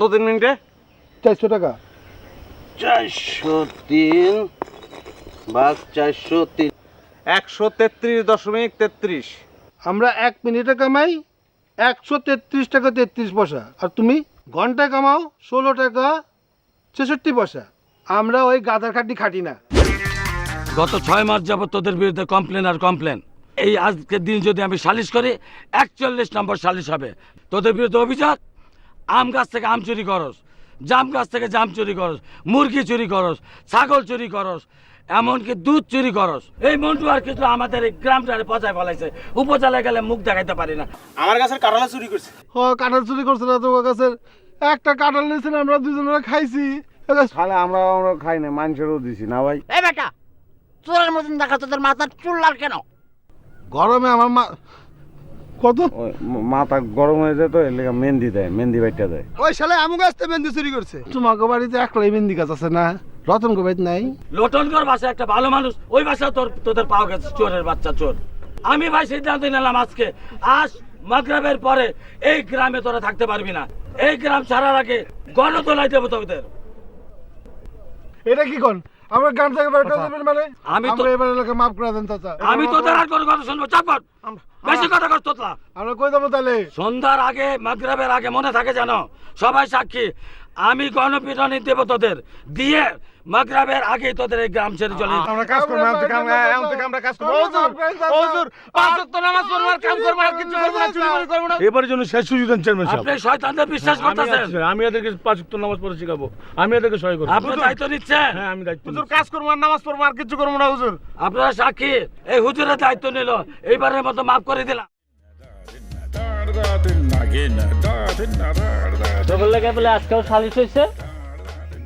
কত তিন মিনিটে? চারশো টাকা। চারশো তিন ভাগ চারশো তিন। একশো তেত্রিশ দশমিক তেত্রিশ। আমরা এক মিনিটে কামাই একশো তেত্রিশ টাকা তেত্রিশ পয়সা। আর তুমি? ঘন্টায় কামাও ষোলো টাকা ছেষট্টি পয়সা। আমরা ওই গাদার খাটি খাটি না। গত ছয় মাস যাবত তোদের বিরুদ্ধে কমপ্লেন আর কমপ্লেন এই আজকের দিন যদি আমি সালিশ করি একচল্লিশ নম্বর সালিশ হবে। তোদের বিরুদ্ধে অভিযোগ? আম গাছ থেকে আম চুরি করস জাম গাছ থেকে জাম চুরি করস মুরগি চুরি করস ছাগল চুরি করস এমনকি দুধ চুরি করস। এই মন্টু আর কিছু আমাদের এই গ্রামটারে পচায় ফেলাইছে। উপজেলায় গেলে মুখ দেখাইতে পারি না। আমার কাছে কারালা চুরি করছে। ও কাঁঠাল চুরি করছে না তোমার কাছে? একটা কাঁঠাল নিয়েছেন আমরা দুজনে খাইছি। এবার আমরা আমরা খাই না মানুষেরও দিছি না ভাই। এই বেটা চোরের মতন দেখা তোদের মাথার চুল লাল কেন? গরমে আমার মা কত? মাথা গরম হয়ে যায় তো এর লেগে মেহেন্দি দেয় মেহেন্দি বাইটটা দেয়। ওই শালে আমু গাছ মেহেন্দি চুরি করছে। তোমাকে বাড়িতে একলাই মেহেন্দি গাছ আছে না? রতন গো বাড়িতে নাই লোটনগর বাসায় একটা ভালো মানুষ ওই বাসা তোর তোদের পাওয়া গেছে চোরের বাচ্চা চোর। আমি ভাই সিদ্ধান্ত নিলাম আজকে আজ মাগরাবের পরে এই গ্রামে তোরা থাকতে পারবি না। এই গ্রাম ছাড়ার আগে গণতোলাই দেবো তোদের। এটা কি কোন? আমরা গান থেকে বের করে দেবেন মানে? আমি তো- আমরা এবার এলাকা মাফ করে দেন চাচা। আমি তোদের আর কোনো কথা শুনব। চাপট। বেশি কথা কর তোতলা। আমরা কই দেবো তাহলে? সন্ধ্যার আগে মাগরাবের আগে মনে থাকে জানো সবাই সাক্ষী। আমি গণপিটনি দেব তোদের দিয়ে মাগরাবের আগে তোদের এই গ্রাম ছেড়ে চলে আমরা কাজ করব আমরা কাম এখন থেকে আমরা কাজ করব। হুজুর হুজুর পাঁচ ওয়াক্ত নামাজ পড়ব আর কাম করব আর কিছু করব না চুরি করে করব না। এবারের জন্য শেষ সুযোগ দেন চেয়ারম্যান সাহেব। আপনি শয়তানদের বিশ্বাস করতেছেন? আমি- আমি এদেরকে পাঁচ ওয়াক্ত নামাজ পড়ে শিখাবো। আমি এদেরকে সহায় করব। আপনি দায়িত্ব নিচ্ছেন? হ্যাঁ আমি দায়িত্ব হুজুর কাজ করব আর নামাজ পড়ব আর কিছু করব না হুজুর। আপনারা সাক্ষী এই হুজুরের দায়িত্ব নিল। এইবারের মতো মাফ করে দিলাম। তোর লাগে বলে আজকেও সালিশ হয়েছে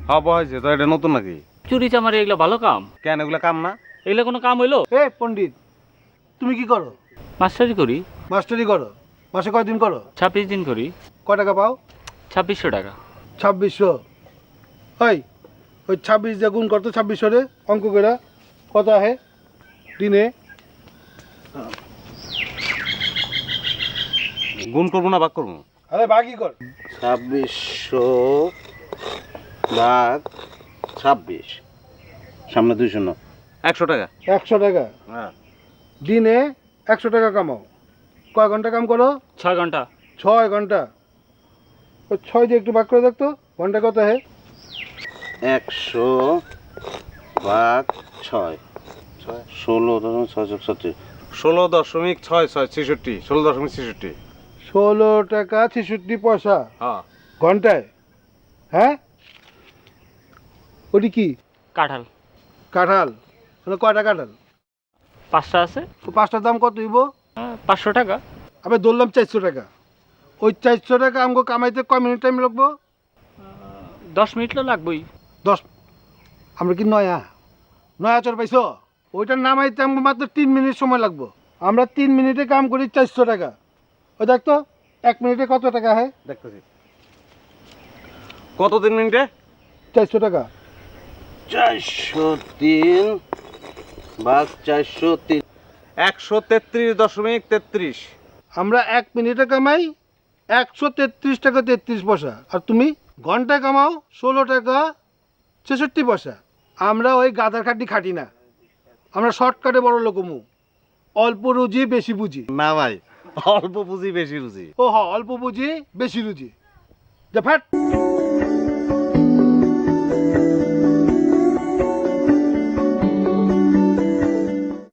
হব হয়েছে তো এটা নতুন নাকি? চুরি চামারি এগুলো ভালো কাম? কেন এগুলা কাম না? এগুলো কোনো কাম হইল? এ পণ্ডিত তুমি কি করো? মাস্টারি করি। মাস্টারি করো? মাসে কয়দিন করো? ছাব্বিশ দিন করি। কয় টাকা পাও? ছাব্বিশশো টাকা। ছাব্বিশশো। ওই ওই ছাব্বিশ দিয়ে গুণ করতো ছাব্বিশশো রে অঙ্ক করে কত আহে? দিনে? গুণ করব না ভাগ করব? আরে বাকি কর। ছাব্বিশশো ভাগ ছাব্বিশ। সামনে দুই শূন্য। একশো টাকা। একশো টাকা। হ্যাঁ। দিনে একশো টাকা কামাও। কয় ঘণ্টা কাম করো? ছয় ঘণ্টা। ছয় ঘণ্টা। ওই ছয় দিয়ে একটু ভাগ করে দেখতো ঘণ্টা কত হে একশো ভাগ ছয়। ছয় ষোলো দশমিক ছয় ছষট্টি ষোলো দশমিক ছয় ছয় ছেষট্টি। ষোলো দশমিক ছেষট্টি। ষোলো টাকা ছেষট্টি পয়সা। হ্যাঁ। ঘন্টায়। হ্যাঁ? ওটি কি? কাঁঠাল। কাঁঠাল? মানে কয়টা কাঁঠাল? পাঁচটা আছে। তো পাঁচটার দাম কত হইব? আহ, পাঁচশো টাকা। আমি ধরলাম চারশো টাকা। ওই চারশো টাকা আমাকে কামাইতে কয় মিনিট টাইম লাগবো? দশ মিনিট তো লাগবেই। দশ আমরা কি নয়া? নয়া চর পাইছো? ওইটার নামাইতে আমাকে মাত্র তিন মিনিট সময় লাগবো। আমরা তিন মিনিটে কাম করি চারশো টাকা। ওই দেখতো এক মিনিটে কত টাকা হয়? দেখতেছি। কত তিন মিনিটে? চারশো টাকা। চারশো তিন ভাগ চারশো তিন। একশো তেত্রিশ দশমিক তেত্রিশ। আমরা এক মিনিটে কামাই একশো তেত্রিশ টাকা তেত্রিশ পয়সা। আর তুমি ঘন্টায় কামাও ষোলো টাকা ছেষট্টি পয়সা। আমরা ওই গাদার খাটি খাটি না। আমরা শর্টকাটে বড় লোকমু অল্প রুজি বেশি বুঝি না ভাই অল্প পুঁজি বেশি রুজি ও হ অল্প পুঁজি বেশি রুজি যা ফ্যাট।